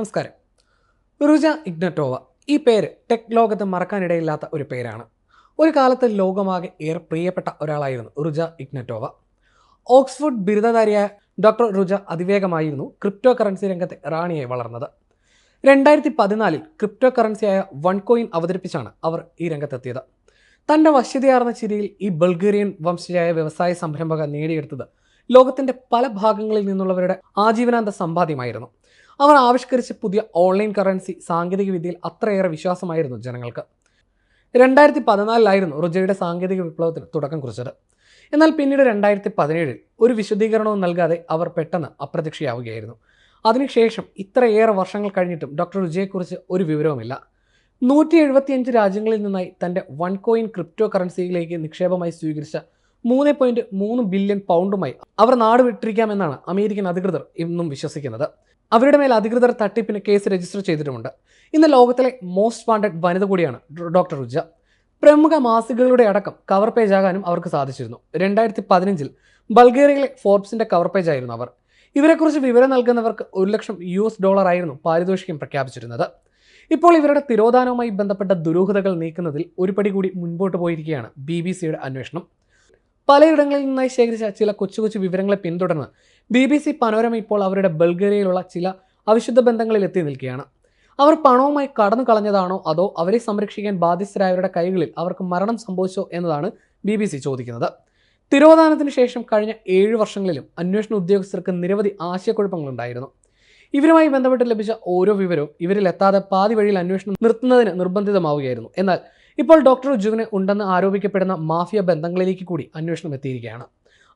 നമസ്കാരം. റുജ ഇഗ്നറ്റോവ. ഈ പേര് ടെക് ലോകത്ത് മറക്കാനിടയില്ലാത്ത ഒരു പേരാണ്. ഒരു കാലത്ത് ലോകമാകെ ഏറെ പ്രിയപ്പെട്ട ഒരാളായിരുന്നു റുജ ഇഗ്നറ്റോവ. ഓക്സ്ഫോർഡ് ബിരുദധാരിയായ ഡോക്ടർ റുജ അതിവേഗമായിരുന്നു ക്രിപ്റ്റോ കറൻസി രംഗത്തെ റാണിയായി വളർന്നത്. രണ്ടായിരത്തി പതിനാലിൽ ക്രിപ്റ്റോ കറൻസിയായ വൺ കോയിൻ അവതരിപ്പിച്ചാണ് അവർ ഈ രംഗത്തെത്തിയത്. തന്റെ വശ്യതയാർന്ന ചിരിയിൽ ഈ ബൾഗേറിയൻ വംശജയായ വ്യവസായ സംരംഭക നേടിയെടുത്തത് ലോകത്തിന്റെ പല ഭാഗങ്ങളിൽ നിന്നുള്ളവരുടെ ആജീവനാന്ത സമ്പാദ്യമായിരുന്നു. അവർ ആവിഷ്കരിച്ച പുതിയ ഓൺലൈൻ കറൻസി സാങ്കേതിക വിദ്യയിൽ അത്രയേറെ വിശ്വാസമായിരുന്നു ജനങ്ങൾക്ക്. രണ്ടായിരത്തി പതിനാലിലായിരുന്നു റുജയുടെ സാങ്കേതിക വിപ്ലവത്തിന് തുടക്കം കുറിച്ചത്. എന്നാൽ പിന്നീട് രണ്ടായിരത്തി പതിനേഴിൽ ഒരു വിശദീകരണവും നൽകാതെ അവർ പെട്ടെന്ന് അപ്രത്യക്ഷയാവുകയായിരുന്നു. അതിനുശേഷം ഇത്രയേറെ വർഷങ്ങൾ കഴിഞ്ഞിട്ടും ഡോക്ടർ റുജയെക്കുറിച്ച് ഒരു വിവരവുമില്ല. നൂറ്റി എഴുപത്തിയഞ്ച് രാജ്യങ്ങളിൽ നിന്നായി തന്റെ വൺ കോയിൻ ക്രിപ്റ്റോ കറൻസിയിലേക്ക് നിക്ഷേപമായി സ്വീകരിച്ച മൂന്ന് പോയിന്റ് മൂന്ന് ബില്യൺ പൗണ്ടുമായി അവർ നാട് വിട്ടിരിക്കാമെന്നാണ് അമേരിക്കൻ അധികൃതർ ഇന്നും വിശ്വസിക്കുന്നത്. അവരുടെ മേൽ അധികൃതർ തട്ടിപ്പിന് കേസ് രജിസ്റ്റർ ചെയ്തിട്ടുമുണ്ട്. ഇന്ന് ലോകത്തിലെ മോസ്റ്റ് വാണ്ടഡ് വനിത കൂടിയാണ് ഡോക്ടർ റുജ. പ്രമുഖ മാസികകളുടെ അടക്കം കവർ പേജ് ആകാനും അവർക്ക് സാധിച്ചിരുന്നു. രണ്ടായിരത്തി പതിനഞ്ചിൽ ബൾഗേറിയയിലെ ഫോർബ്സിന്റെ കവർ പേജ് ആയിരുന്നു അവർ. ഇവരെക്കുറിച്ച് വിവരം നൽകുന്നവർക്ക് ഒരു ലക്ഷം യു എസ് ഡോളർ ആയിരുന്നു പാരിതോഷികം പ്രഖ്യാപിച്ചിരുന്നത്. ഇപ്പോൾ ഇവരുടെ തിരോധാനവുമായി ബന്ധപ്പെട്ട ദുരൂഹതകൾ നീക്കുന്നതിൽ ഒരു പടി കൂടി മുൻപോട്ട് പോയിരിക്കുകയാണ് ബി ബി സിയുടെ അന്വേഷണം. പലയിടങ്ങളിൽ നിന്നായി ശേഖരിച്ച ചില കൊച്ചു കൊച്ചു വിവരങ്ങളെ പിന്തുടർന്ന് ബി ബി സി പനോരമ ഇപ്പോൾ അവരുടെ ബൾഗേറിയയിലുള്ള ചില അവിശുദ്ധ ബന്ധങ്ങളിൽ എത്തി നിൽക്കുകയാണ്. അവർ പണവുമായി കടന്നു കളഞ്ഞതാണോ അതോ അവരെ സംരക്ഷിക്കാൻ ബാധ്യസ്ഥരായവരുടെ കൈകളിൽ അവർക്ക് മരണം സംഭവിച്ചോ എന്നതാണ് ബി ബി സി ചോദിക്കുന്നത്. തിരോധാനത്തിന് ശേഷം കഴിഞ്ഞ ഏഴ് വർഷങ്ങളിലും അന്വേഷണ ഉദ്യോഗസ്ഥർക്ക് നിരവധി ആശയക്കുഴപ്പങ്ങളുണ്ടായിരുന്നു. ഇവരുമായി ബന്ധപ്പെട്ട് ലഭിച്ച ഓരോ വിവരവും ഇവരിൽ എത്താതെ പാതി വഴിയിൽ അന്വേഷണം നിർത്തുന്നതിന് നിർബന്ധിതമാവുകയായിരുന്നു. എന്നാൽ ഇപ്പോൾ ഡോക്ടർ ജുവിന് ഉണ്ടെന്ന് ആരോപിക്കപ്പെടുന്ന മാഫിയ ബന്ധങ്ങളിലേക്ക് കൂടി അന്വേഷണം എത്തിയിരിക്കുകയാണ്.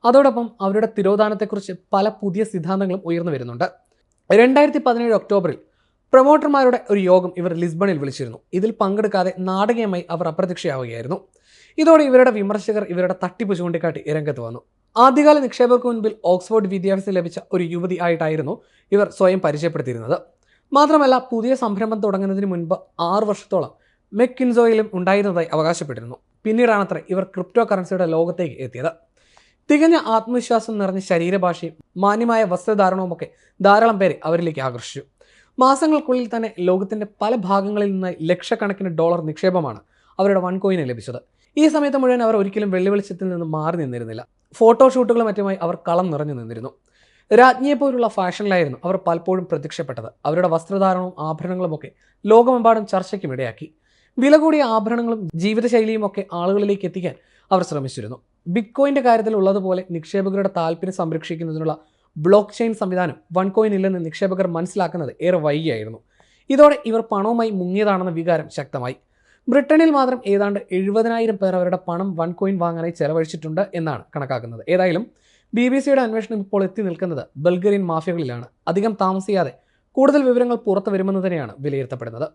അതോടൊപ്പം അവരുടെ തിരോധാനത്തെക്കുറിച്ച് പല പുതിയ സിദ്ധാന്തങ്ങളും ഉയർന്നു വരുന്നുണ്ട്. രണ്ടായിരത്തി പതിനേഴ് ഒക്ടോബറിൽ പ്രൊമോട്ടർമാരുടെ ഒരു യോഗം ഇവർ ലിസ്ബണിൽ വിളിച്ചിരുന്നു. ഇതിൽ പങ്കെടുക്കാതെ നാടകീയമായി അവർ അപ്രത്യക്ഷയാവുകയായിരുന്നു. ഇതോടെ ഇവരുടെ വിമർശകർ ഇവരുടെ തട്ടിപ്പ് ചൂണ്ടിക്കാട്ടി രംഗത്ത് വന്നു. ആദ്യകാല നിക്ഷേപകർക്ക് മുൻപിൽ ഓക്സ്ഫോർഡ് വിദ്യാഭ്യാസം ലഭിച്ച ഒരു യുവതി ആയിട്ടായിരുന്നു ഇവർ സ്വയം പരിചയപ്പെടുത്തിയിരുന്നത്. മാത്രമല്ല പുതിയ സംരംഭം തുടങ്ങുന്നതിന് മുൻപ് ആറ് വർഷത്തോളം മെക്കിൻസോയിലും ഉണ്ടായിരുന്നതായി അവകാശപ്പെട്ടിരുന്നു. പിന്നീടാണത്ര ഇവർ ക്രിപ്റ്റോ കറൻസിയുടെ ലോകത്തേക്ക് എത്തിയത്. തികഞ്ഞ ആത്മവിശ്വാസം നിറഞ്ഞ ശരീരഭാഷയും മാന്യമായ വസ്ത്രധാരണവുമൊക്കെ ധാരാളം പേരെ അവരിലേക്ക് ആകർഷിച്ചു. മാസങ്ങൾക്കുള്ളിൽ തന്നെ ലോകത്തിന്റെ പല ഭാഗങ്ങളിൽ നിന്ന് ലക്ഷക്കണക്കിന് ഡോളർ നിക്ഷേപമാണ് അവരുടെ വൺ കോയിന് ലഭിച്ചത്. ഈ സമയത്ത് മുഴുവൻ അവർ ഒരിക്കലും വെള്ളിവെളിച്ചത്തിൽ നിന്ന് മാറി നിന്നിരുന്നില്ല. ഫോട്ടോഷൂട്ടുകളും മറ്റുമായി അവർ കളം നിറഞ്ഞു നിന്നിരുന്നു. രാജ്ഞിയെപ്പോലുള്ള ഫാഷനിലായിരുന്നു അവർ പലപ്പോഴും പ്രത്യക്ഷപ്പെട്ടത്. അവരുടെ വസ്ത്രധാരണവും ആഭരണങ്ങളുമൊക്കെ ലോകമെമ്പാടും ചർച്ചയ്ക്കും ഇടയാക്കി. വില കൂടിയ ആഭരണങ്ങളും ജീവിതശൈലിയും ഒക്കെ ആളുകളിലേക്ക് എത്തിക്കാൻ അവർ ശ്രമിച്ചിരുന്നു. ബിറ്റ്കോയിന്റെ കാര്യത്തിൽ ഉള്ളതുപോലെ നിക്ഷേപകരുടെ താല്പര്യം സംരക്ഷിക്കുന്നതിനുള്ള ബ്ലോക്ക് ചെയിൻ സംവിധാനം വൺ കോയിൻ ഇല്ലെന്ന് നിക്ഷേപകർ മനസ്സിലാക്കുന്നത് ഏറെ വൈകിയായിരുന്നു. ഇതോടെ ഇവർ പണവുമായി മുങ്ങിയതാണെന്ന വികാരം ശക്തമായി. ബ്രിട്ടനിൽ മാത്രം ഏതാണ്ട് എഴുപതിനായിരം പേർ അവരുടെ പണം വൺ കോയിൻ വാങ്ങാനായി ചെലവഴിച്ചിട്ടുണ്ട് എന്നാണ് കണക്കാക്കുന്നത്. ഏതായാലും ബി ബി സിയുടെ അന്വേഷണം ഇപ്പോൾ എത്തി നിൽക്കുന്നത് ബൾഗേറിയൻ മാഫിയകളിലാണ്. അധികം താമസിയാതെ കൂടുതൽ വിവരങ്ങൾ പുറത്തു വരുമെന്ന് തന്നെയാണ് വിലയിരുത്തപ്പെടുന്നത്.